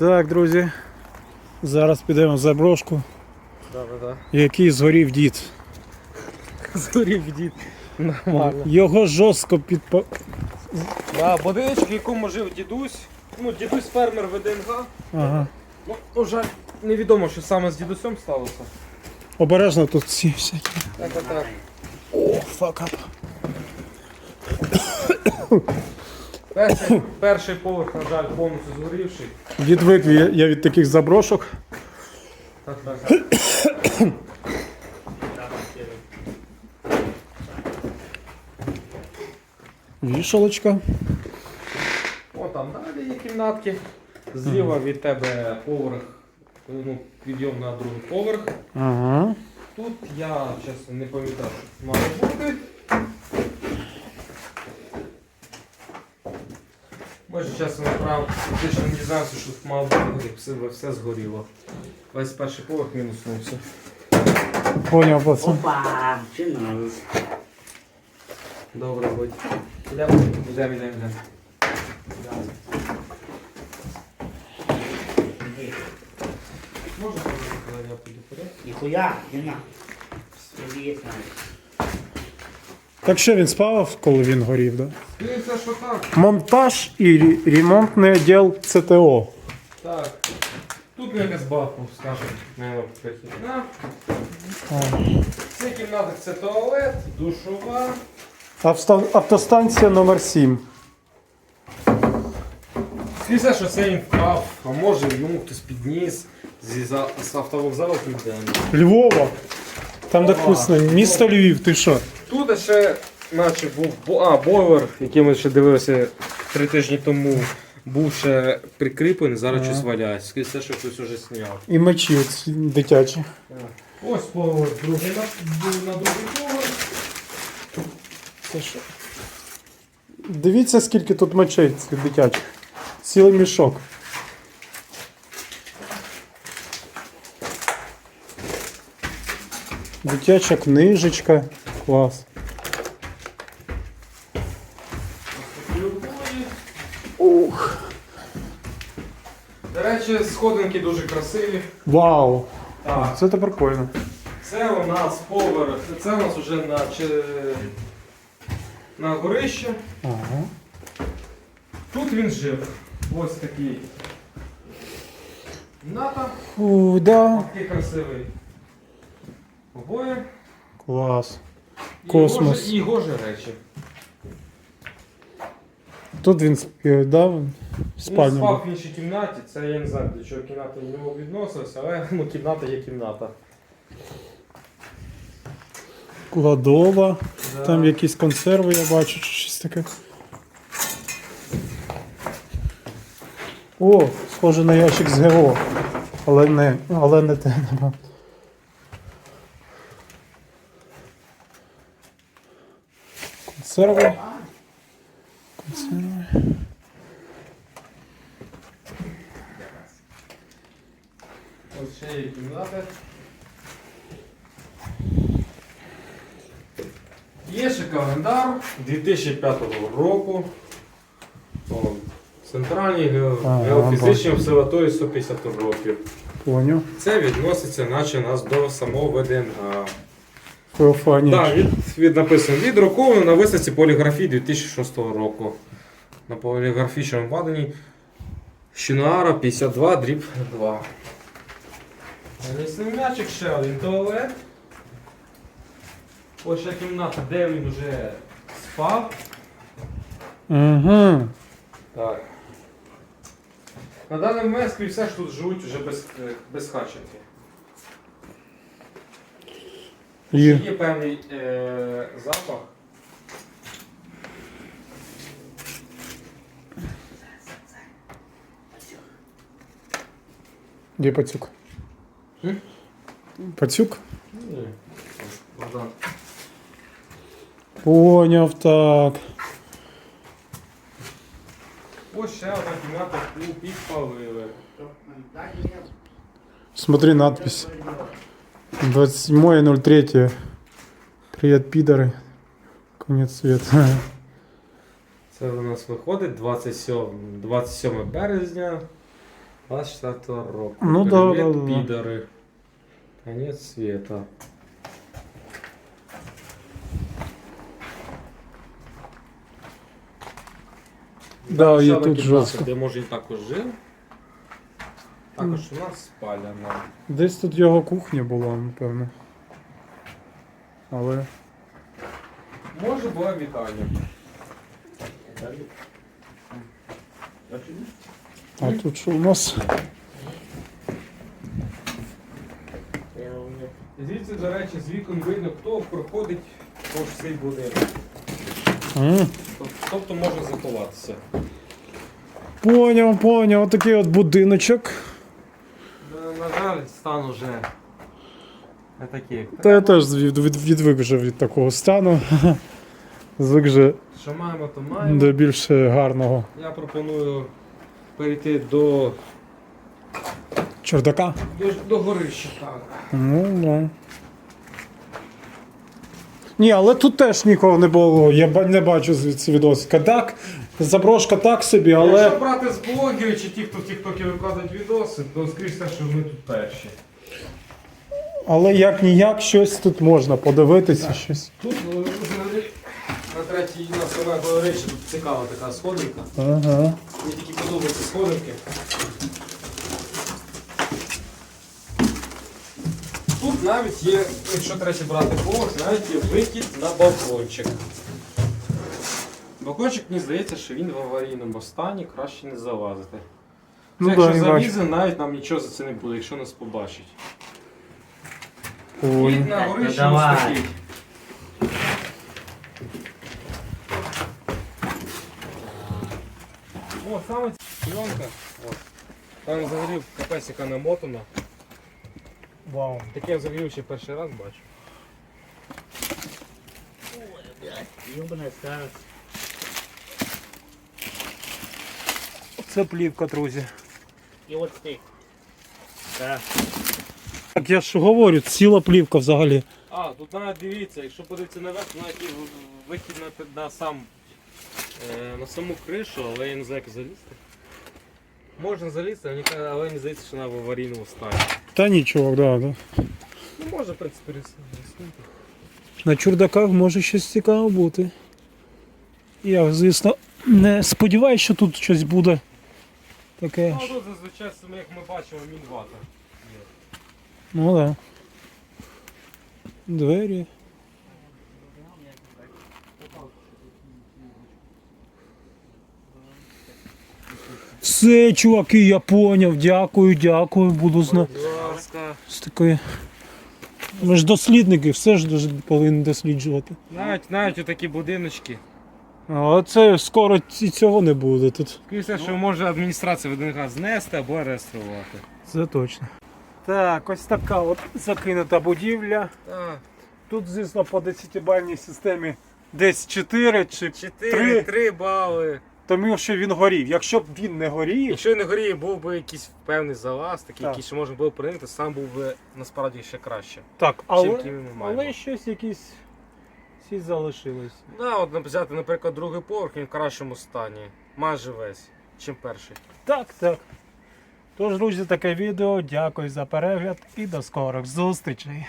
Так, друзі. Зараз підемо в заброшку, Да, да, да. який згорів дід. Згорів дід. Нормально. Його жорстко підпа. Да, будиночок, в якому жив дідусь. Ну, дідусь фермер ВДНГ. Ага. Ну, на жаль, невідомо, що саме з дідусем сталося. Обережно тут всі всякі. Так, так, так. О, фак ап. Перший, перший поверх, на жаль, повністю згорівший. Відвик я я від таких заброшок. Так, так, так. Вішалочка. О, там далі є кімнатки. Зліва від тебе поверх, ну, підйом на другий поверх. Ага. Тут я, чесно, не пам'ятаю, що має бути. Чесно, направ, фактично не дізнався, що тут мало бути, все, все згоріло. Весь перший поверх мінуснувся. Поняв, пацан. Опа, чинно. Добре, будь. Йдемо, йдемо, йдемо, йдемо. Можна коли я піду поряд? Ніхуя, не на. Навіть. Так що він спав, коли він горів, да? Дивіться, що так. Монтаж і ре- ремонтний відділ ЦТО. Так. Тут ми якась бабку, скажемо, наверное, прихідна. Ці кімнати це туалет, душова. Авто- Автостанція номер 7 Скрізь, що це він впав, а може йому хтось підніс зі за- з автовокзалу піде. Львова. Там де Ага. вкусно. Місто Львів, ти що? Тут ще, наче був а, бойлер, який ми ще дивилися три тижні тому, був ще прикріплений, зараз щось валяється. Скрізь те, що хтось уже зняв. І мечі оці дитячі. Ось поверх другий на, на другий поверх. Це що? Дивіться, скільки тут мечей цих дитячих. Цілий мішок. Дитяча книжечка. Клас. Ух. До речі, сходинки дуже красиві. Вау! Так. Це то прикольно. Це у нас поверх, це у нас вже на, чи- на горище. Ага. Тут він жив. Ось такий. Ната, Фу, да. такий красивий. Обоє. Клас. Космос. І його ж речі. Тут він спів, да? Він спав в іншій кімнаті, це я не знаю, до чого кімната до нього відносилася, але ну, кімната є кімната. Кладова. Да. Там якісь консерви, я бачу, чи щось таке. О, схоже на ящик з ГО. Але не, але не те, нема. Консерви. Консерви. Ось ще є кімната. Є ще календар 2005 року. Центральній ге- геофізичній обсерваторії 150 років. Поняв. Це відноситься наче нас до самого ВДНГ. Феофанія. Так, від, від написано відроковано на виставці поліграфії 2006 року. На поліграфічному ваданні Щінара 52 дріб 2. Лісний м'ячик ще один туалет. Ось ще кімната, де він вже спав. Угу. Так. На даний момент скрізь все ж тут живуть вже без, без хаченки. Є. Є певний е, запах. Де пацюк? М? Пацюк? Ні. Богдан. Поняв так. Ось ще одна кімната, яку підпалили. Смотри надпись. 27.03. Привет, пидоры. Конец света. Це у нас виходить 27, 27 березня 24 року. Ну да, Привіт, да, да. підари. Конець света. Да, є Площадок тут 15, жорстко. Де може і також жив. Також у нас спаляна. Десь тут його кухня була, напевно. Але. Може була вітальня. А тут що у нас? Звідси, до речі, з вікон видно, хто проходить повз цей будинок. М, Тобто можна заховатися. Поняв, поняв, такий от будиночок. Стан уже не такий. Та я теж від, від, відвик вже від такого стану. Звик вже Що маємо, то маємо. до більш гарного Я пропоную перейти до, чердака. до, до горища. Так. Ну, да. Ні, але тут теж нікого не було. Я ба- не бачу звідси відосика. Так, заброшка так собі, але. Якщо брати з блогерів чи ті, хто в Тіктокі викладають відоси, то скоріш все, що ми тут перші. Але як ніяк щось тут можна подивитися. Щось. Тут ну, взагалі, на третій на саме горищі тут цікава така сходинка. Ага. Мені тільки подобаються сходинки. Тут навіть є, якщо третє брати поверх, навіть є вихід на балкончик. Балкончик, мені здається, що він в аварійному стані, краще не залазити. Ну Це да, якщо залізе, навіть нам нічого за це не буде, якщо нас побачить. Ой. Вид на горищі Ну, давай. ось. О, саме ця пленка. От. Там взагалі капець яка намотана. Вау. Таке я взагалі ще перший раз бачу. Ёбаная старость. Це плівка, друзі. И вот стейк. Да. Так я ж говорю, ціла плівка взагалі. А, тут навіть дивіться, якщо подивитися наверх, навіть вихід на, на сам е, на саму кришу, але я не знаю, як залізти. Можна залізти, але мені- здається, що вона в аварійному стані. Та нічого, да, да. Ну можна, в принципі, ріснути. На чурдаках може щось цікаве бути. Я, звісно, не сподіваюся, що тут щось буде таке. Ну, тут зазвичай саме, як ми бачимо, мінвата. Ну так. Да. Двері. Все, чуваки, я поняв. Дякую, дякую. Буду знати. З такої. Ми ж дослідники, все ж дуже повинні досліджувати. Навіть, навіть отакі будиночки. А це скоро і цього не буде тут. Все, що може адміністрація будинка знести або реєструвати. Це точно. Так, ось така от закинута будівля. Так. Тут, звісно, по 10-бальній системі десь 4 чи 4, Три. 3 бали. тому що він горів. Якщо б він не горів, Якщо не горіє, був би якийсь певний залаз, такий, Так. який ще можна було прийняти, сам був би насправді ще краще. так, чим але, ми маємо. але щось якісь всі залишились. Да, от взяти, наприклад, другий поверх, він в кращому стані. Майже весь, чим перший. Так, так. Тож, друзі, таке відео. Дякую за перегляд і до скорих зустрічей.